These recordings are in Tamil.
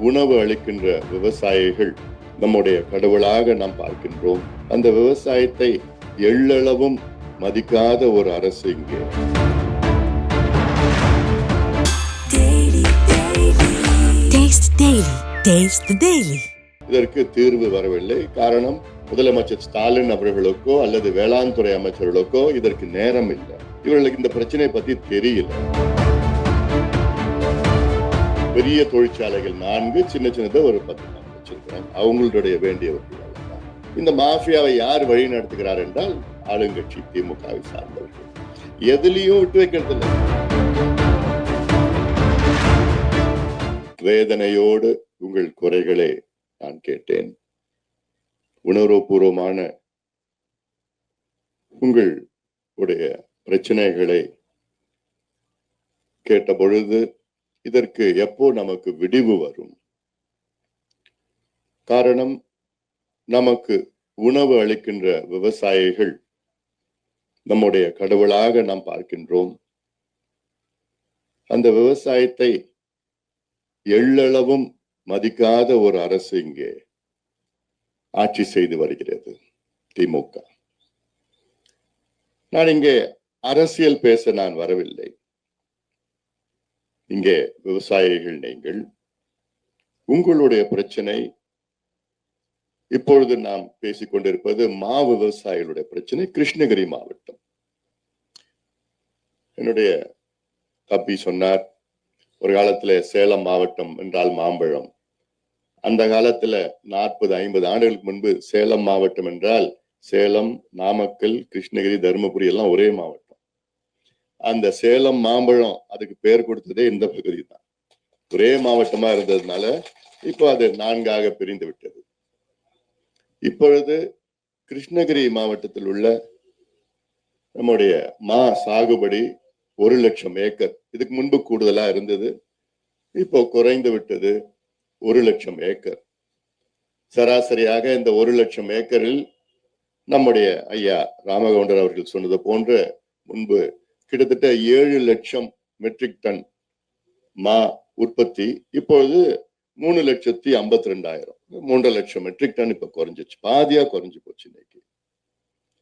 உணவு அளிக்கின்ற விவசாயிகள் நம்முடைய கடவுளாக நாம் பார்க்கின்றோம். அந்த விவசாயத்தை எள்ளளவும் மதிக்காத ஒரு அரசு இங்கே. இதற்கு தீர்வு வரவில்லை. காரணம் முதலமைச்சர் ஸ்டாலின் அவர்களுக்கோ அல்லது வேளாண் துறை அமைச்சர்களுக்கோ இதற்கு நேரம் இல்லை. இவர்களுக்கு இந்த பிரச்சனை பத்தி தெரியல. பெரிய தொழிற்சாலைகள் நான்கு சின்ன சின்னதாக ஒரு பத்து நாள் வச்சிருக்கிறாங்க அவங்களுடைய வேண்டியவர்கள் இந்த மாஃபியாவை யார் வழி நடத்துகிறார் என்றால் ஆளுங்கட்சி திமுகவை சார்ந்தவர்கள். எதுலயும் விட்டு வைக்கிறது இல்லை. வேதனையோடு உங்கள் குறைகளை நான் கேட்டேன். உணர்வுபூர்வமான உங்கள் உடைய பிரச்சனைகளை கேட்ட பொழுது இதற்கு எப்போ நமக்கு விடிவு வரும்? காரணம் நமக்கு உணவு அளிக்கின்ற விவசாயிகள் நம்முடைய கடவுளாக நாம் பார்க்கின்றோம். அந்த விவசாயத்தை எள்ளளவும் மதிக்காத ஒரு அரசு இங்கே ஆட்சி செய்து வருகிறது திமுக. நான் இங்கே அரசியல் பேச நான் வரவில்லை. இங்கே விவசாயிகள் நீங்கள் உங்களுடைய பிரச்சனை இப்பொழுது நாம் பேசிக்கொண்டிருப்பது மா விவசாயிகளுடைய பிரச்சனை கிருஷ்ணகிரி மாவட்டம். என்னுடைய தப்பி சொன்னார் ஒரு காலத்துல சேலம் மாவட்டம் என்றால் மாம்பழம். அந்த காலத்துல நாற்பது ஐம்பது ஆண்டுகளுக்கு முன்பு சேலம் மாவட்டம் என்றால் சேலம் நாமக்கல் கிருஷ்ணகிரி தருமபுரி எல்லாம் ஒரே மாவட்டம். அந்த சேலம் மாம்பழம் அதுக்கு பேர் கொடுத்ததே இந்த பகுதி தான் ஒரே மாவட்டமா இருந்ததுனால இப்போ அது நான்காக பிரிந்து விட்டது. இப்பொழுது கிருஷ்ணகிரி மாவட்டத்தில் உள்ள நம்முடைய மா சாகுபடி ஒரு லட்சம் ஏக்கர் இதுக்கு முன்பு கூடுதலா இருந்தது இப்போ குறைந்து விட்டது ஒரு லட்சம் ஏக்கர். சராசரியாக இந்த ஒரு லட்சம் ஏக்கரில் நம்முடைய ஐயா ராமகவுண்டர் அவர்கள் சொன்னது போன்ற முன்பு கிட்டத்தட்ட ஏழு லட்சம் மெட்ரிக் டன் மா உற்பத்தி. இப்பொழுது மூணு லட்சத்தி ஐம்பத்தி ரெண்டாயிரம் மூன்றரை லட்சம் மெட்ரிக் டன் இப்ப குறைஞ்சிச்சு பாதியா குறைஞ்சு போச்சு இன்னைக்கு.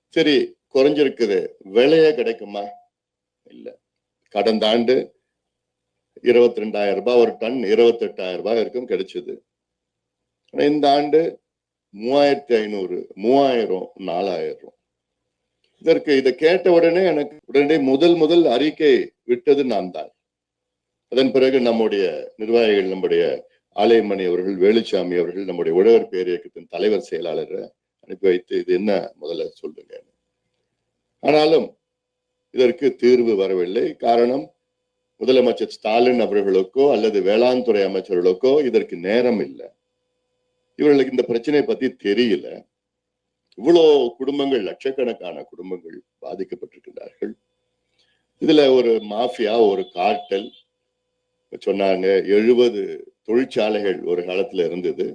சரி குறைஞ்சிருக்குது. விலையே கிடைக்குமா? இல்ல. கடந்த ஆண்டு இருபத்தி ரெண்டாயிரம் ரூபாய் ஒரு டன் இருபத்தி எட்டாயிரம் ரூபாய் வரைக்கும் கிடைச்சது. ஆனா இந்த ஆண்டு மூவாயிரத்தி ஐநூறு மூவாயிரம் நாலாயிரம். இதற்கு இதை கேட்ட உடனே எனக்கு உடனே முதல் முதல் அறிக்கை விட்டது நான் தான் அதன் பிறகு நம்முடைய நிர்வாகிகள் நம்முடைய ஆலயமணி அவர்கள் வேலுச்சாமி அவர்கள் நம்முடைய உழவர் பேரியக்கத்தின் தலைவர் செயலாளரை அனுப்பி வைத்து இது என்ன முதல்ல சொல்லுங்க ஆனாலும் இதற்கு தீர்வு வரவில்லை. காரணம் முதலமைச்சர் ஸ்டாலின் அவர்களுக்கோ அல்லது வேளாண் துறை அமைச்சர்களுக்கோ இதற்கு நேரம் இல்லை. இவர்களுக்கு இந்த பிரச்சனையை பத்தி தெரியல. இவ்வளோ குடும்பங்கள் லட்சக்கணக்கான குடும்பங்கள் பாதிக்கப்பட்டிருக்கின்றார்கள். இதுல ஒரு மாஃபியா ஒரு கார்டல் சொன்னாங்க எழுபது தொழிற்சாலைகள் ஒரு காலத்துல இருந்தது.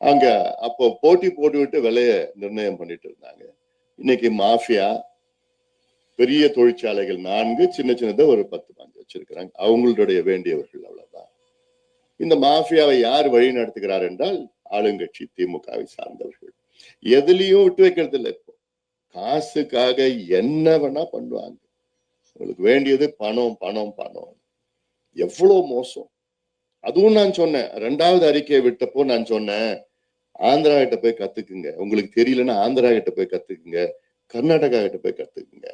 அங்க அப்போ போட்டி போட்டுவிட்டு விலைய நிர்ணயம் பண்ணிட்டு இருந்தாங்க. இன்னைக்கு மாஃபியா பெரிய தொழிற்சாலைகள் நான்கு சின்ன சின்னதை ஒரு பத்து பாஞ்சு வச்சிருக்கிறாங்க. அவங்களுடைய வேண்டியவர்கள் அவ்வளவுதான். இந்த மாஃபியாவை யார் வழி நடத்துகிறார் என்றால் ஆளுங்கட்சி திமுகவை சார்ந்தவர்கள். எதுலயும் விட்டு வைக்கிறது இல்லை இப்போ. காசுக்காக என்ன வேணா பண்ணுவாங்க. உங்களுக்கு வேண்டியது பணம் பணம் பணம். எவ்வளவு மோசம். அதுவும் நான் சொன்னேன். ரெண்டாவது அறிக்கையை விட்டப்போ நான் சொன்னேன். ஆந்திரா கிட்ட போய் கத்துக்குங்க. உங்களுக்கு தெரியலன்னா ஆந்திரா கிட்ட போய் கத்துக்குங்க. கர்நாடகா கிட்ட போய் கத்துக்குங்க.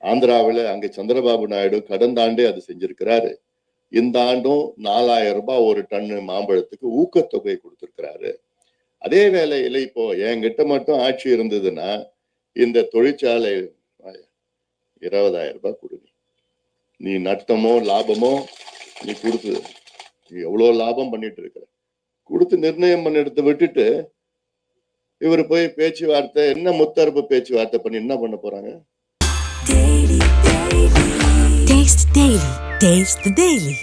ஆந்திராவில் அங்க சந்திரபாபு நாயுடு கடந்த ஆண்டே அது செஞ்சிருக்கிறாரு. இந்த ஆண்டும் நாலாயிரம் ரூபாய் ஒரு டன்னு மாம்பழத்துக்கு ஊக்கத்தொகை கொடுத்திருக்கிறாரு. அதே வேலையில இப்போ என்கிட்ட மட்டும் ஆட்சி இருந்ததுன்னா இந்த தொழிற்சாலை இருபதாயிரம் ரூபாய் கொடுங்க. நீ நட்டமோ லாபமோ நீ கொடுத்து நீ எவ்வளோ லாபம் பண்ணிட்டு இருக்கிற? கொடுத்து நிர்ணயம் பண்ணிடுத்த விட்டுட்டு இவர் போய் பேச்சுவார்த்தை என்ன முத்தரப்பு பேச்சுவார்த்தை பண்ணி என்ன பண்ண போறாங்க? Daily,